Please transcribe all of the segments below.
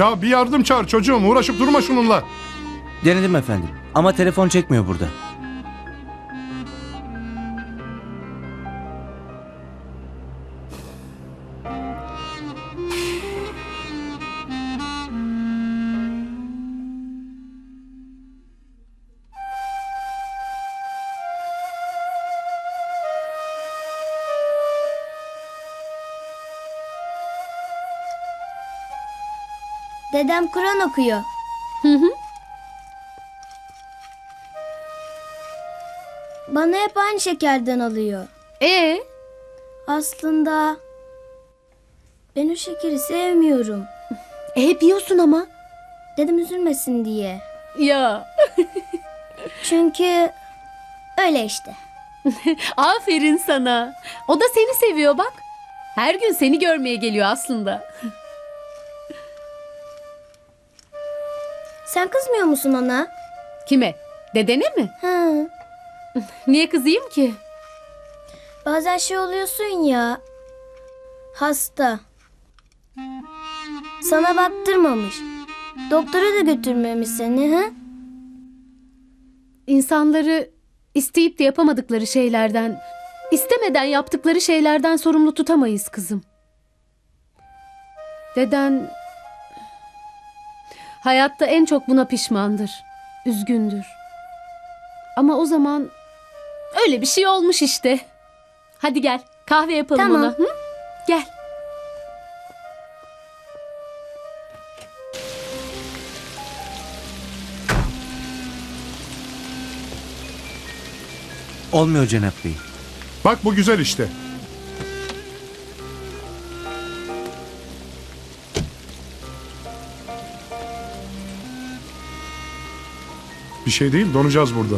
Ya bir yardım çağır çocuğum uğraşıp durma şununla. Denedim efendim ama telefon çekmiyor burada. Dedem Kur'an okuyor. Hı hı. Bana hep aynı şekerden alıyor. Ee, Aslında ben o şekeri sevmiyorum. e, hep yiyorsun ama. Dedem üzülmesin diye. Ya, Çünkü öyle işte. aferin sana. O da seni seviyor bak. Her gün seni görmeye geliyor aslında. Sen kızmıyor musun ona? Kime? Dedene mi? Hı. Niye kızayım ki? Bazen şey oluyorsun ya. Hasta. Sana baktırmamış. Doktora da götürmemiş seni ha? İnsanları isteyip de yapamadıkları şeylerden, istemeden yaptıkları şeylerden sorumlu tutamayız kızım. Deden hayatta en çok buna pişmandır, üzgündür. Ama o zaman öyle bir şey olmuş işte. Hadi gel kahve yapalım Tamam. ona. Hı? Gel. Olmuyor Cenap Bey. Bak bu güzel işte. Bir şey değil donacağız burada.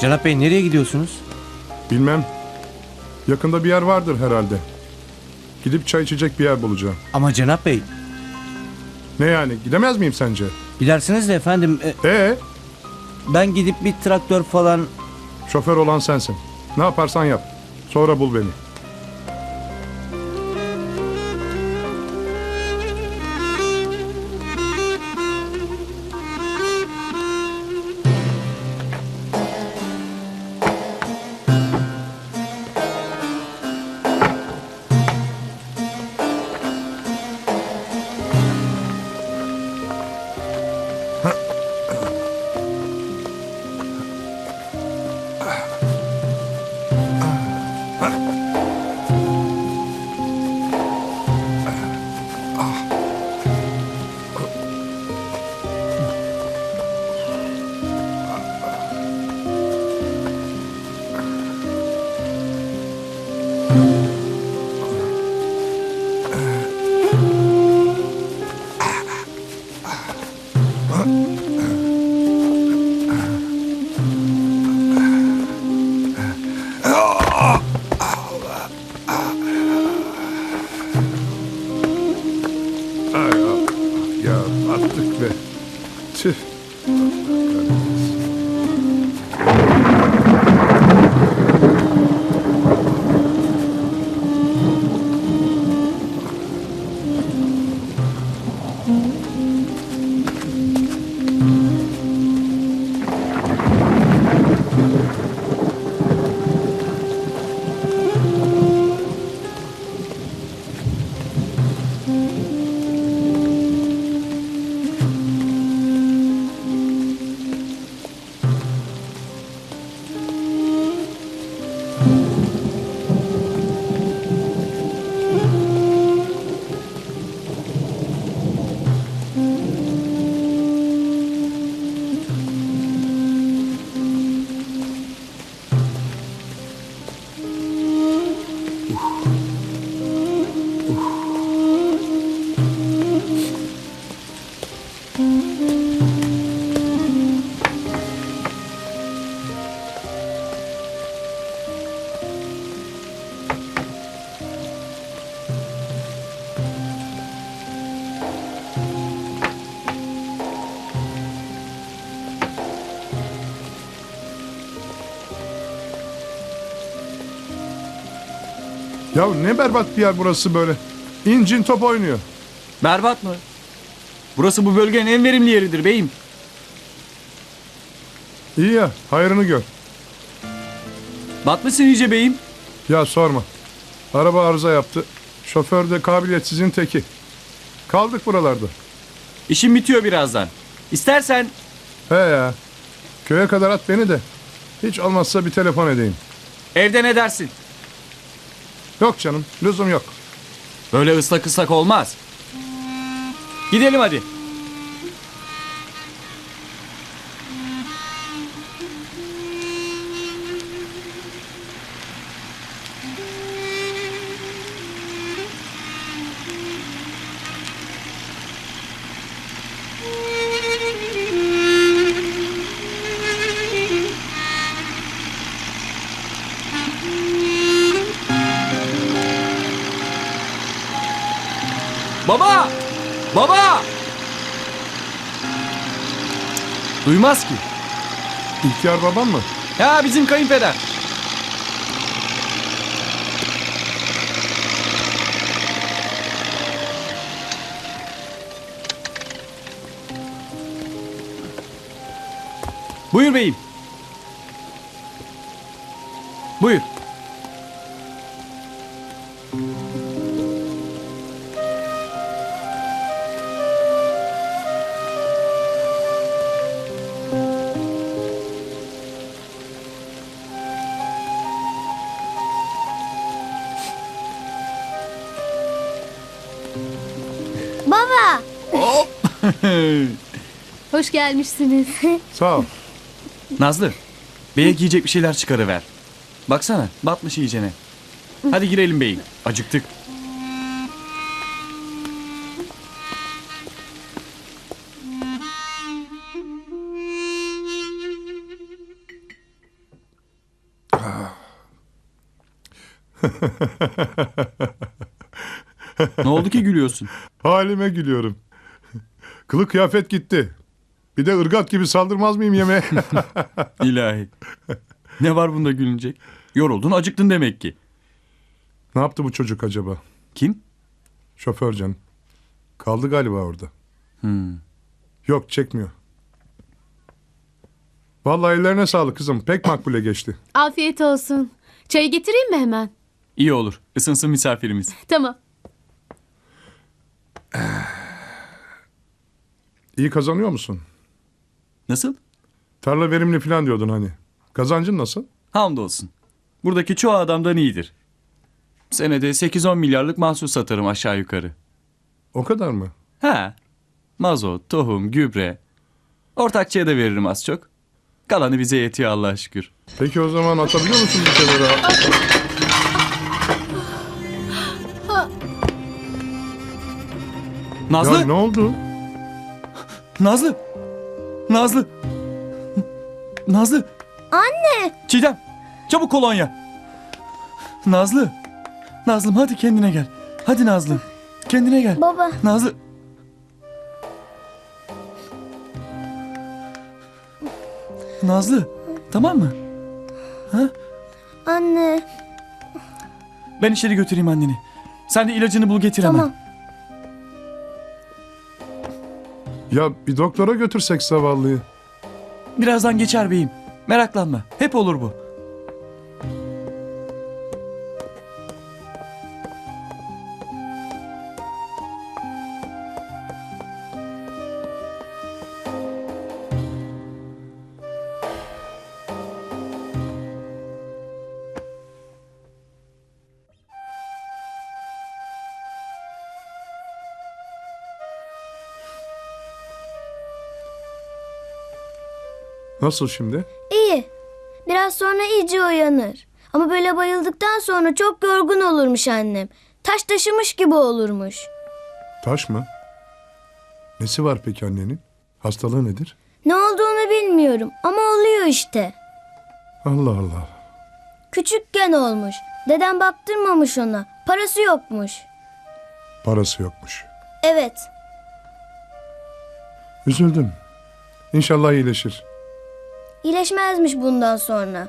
Cenap Bey nereye gidiyorsunuz? Bilmem. Yakında bir yer vardır herhalde. Gidip çay içecek bir yer bulacağım. Ama Cenap Bey Ne yani gidemez miyim sence? gidersiniz de efendim e, Ee, ben gidip bir traktör falan şoför olan sensin. Ne yaparsan yap. Sonra bul beni. Ya attık be. Tüh. Ya ne berbat bir yer burası böyle. İncin top oynuyor. Berbat mı? Burası bu bölgenin en verimli yeridir beyim. İyi ya hayrını gör. Batmışsın iyice beyim. Ya sorma. Araba arıza yaptı. Şoför de kabiliyetsizin teki. Kaldık buralarda. İşim bitiyor birazdan. İstersen He ya. Köye kadar at beni de. Hiç olmazsa bir telefon edeyim. evde ne dersin? Yok canım lüzum yok. Böyle ıslak ıslak olmaz. Gidelim hadi. Baba! Baba! Duymaz ki. İhtiyar babam mı? Ya bizim kayınpeder. Buyur beyim. Buyur. Baba. Hoş gelmişsiniz. Sağ ol. Nazlı, beye giyecek bir şeyler çıkarıver. Baksana, batmış iyicene. Hadi girelim beyim. Acıktık. ne oldu ki gülüyorsun? Halime gülüyorum. Kılık kıyafet gitti. Bir de ırgat gibi saldırmaz mıyım yemeğe? İlahi. Ne var bunda gülünecek? Yoruldun, acıktın demek ki. ne yaptı bu çocuk acaba? Kim? Şoför canım. Kaldı galiba orada. Hmm. Yok çekmiyor. Vallahi ellerine sağlık kızım. Pek makbule geçti. Afiyet olsun. Çay getireyim mi hemen? İyi olur. Isınsın misafirimiz. Tamam. İyi kazanıyor musun? Nasıl? Tarla verimli falan diyordun hani. Kazancın nasıl? Hamdolsun. Buradaki çoğu adamdan iyidir. Senede 8-10 milyarlık mahsul satarım aşağı yukarı. O kadar mı? Ha. Mazot, tohum, gübre. Ortakçıya da veririm az çok. Kalanı bize yetiyor Allah'a şükür. Peki o zaman atabiliyor musun bir kenara? Nazlı! Ya ne oldu? Nazlı! Nazlı! Nazlı! Anne. Çiğdem! Çabuk kolonya! Nazlı! Nazlım hadi kendine gel. Hadi Nazlı. Kendine gel. Baba. Nazlı. Nazlı. Tamam mı? Anne. Ben içeri götüreyim anneni. Sen de ilacını bul getir hemen. Tamam. Ya bir doktora götürsek zavallıyı. Birazdan geçer beyim. Meraklanma. Hep olur bu. Nasıl şimdi? İyi. Biraz sonra iyice uyanır. Ama böyle bayıldıktan sonra çok yorgun olurmuş annem. Taş taşımış gibi olurmuş. Taş mı? Nesi var peki annenin? Hastalığı nedir? Ne olduğunu bilmiyorum ama oluyor işte. Allah Allah. Küçükken olmuş. Dedem baktırmamış ona. Parası yokmuş. Parası yokmuş. Evet. Üzüldüm. İnşallah iyileşir. İyileşmezmiş bundan sonra.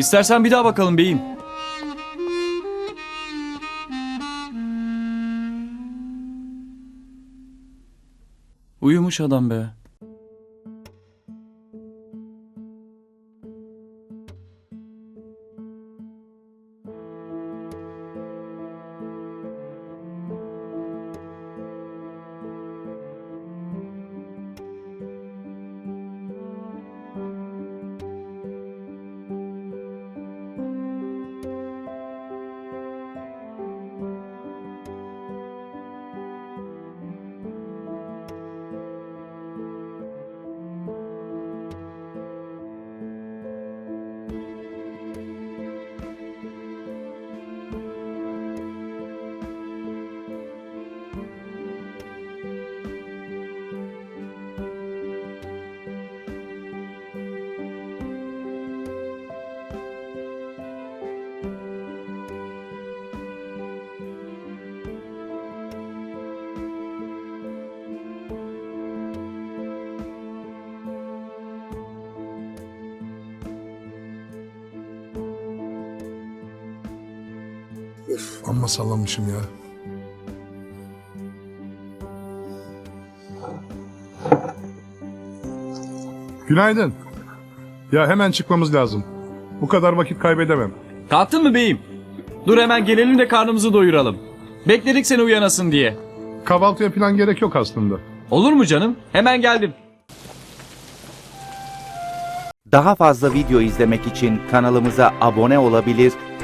İstersen bir daha bakalım beyim. Uyumuş adam be. Üf, amma sallamışım ya. Günaydın. Ya hemen çıkmamız lazım. Bu kadar vakit kaybedemem. Kalktın mı beyim? Dur hemen gelelim de karnımızı doyuralım. Bekledik seni uyanasın diye. Kahvaltıya falan gerek yok aslında. Olur mu canım? Hemen geldim. Daha fazla video izlemek için kanalımıza abone olabilir,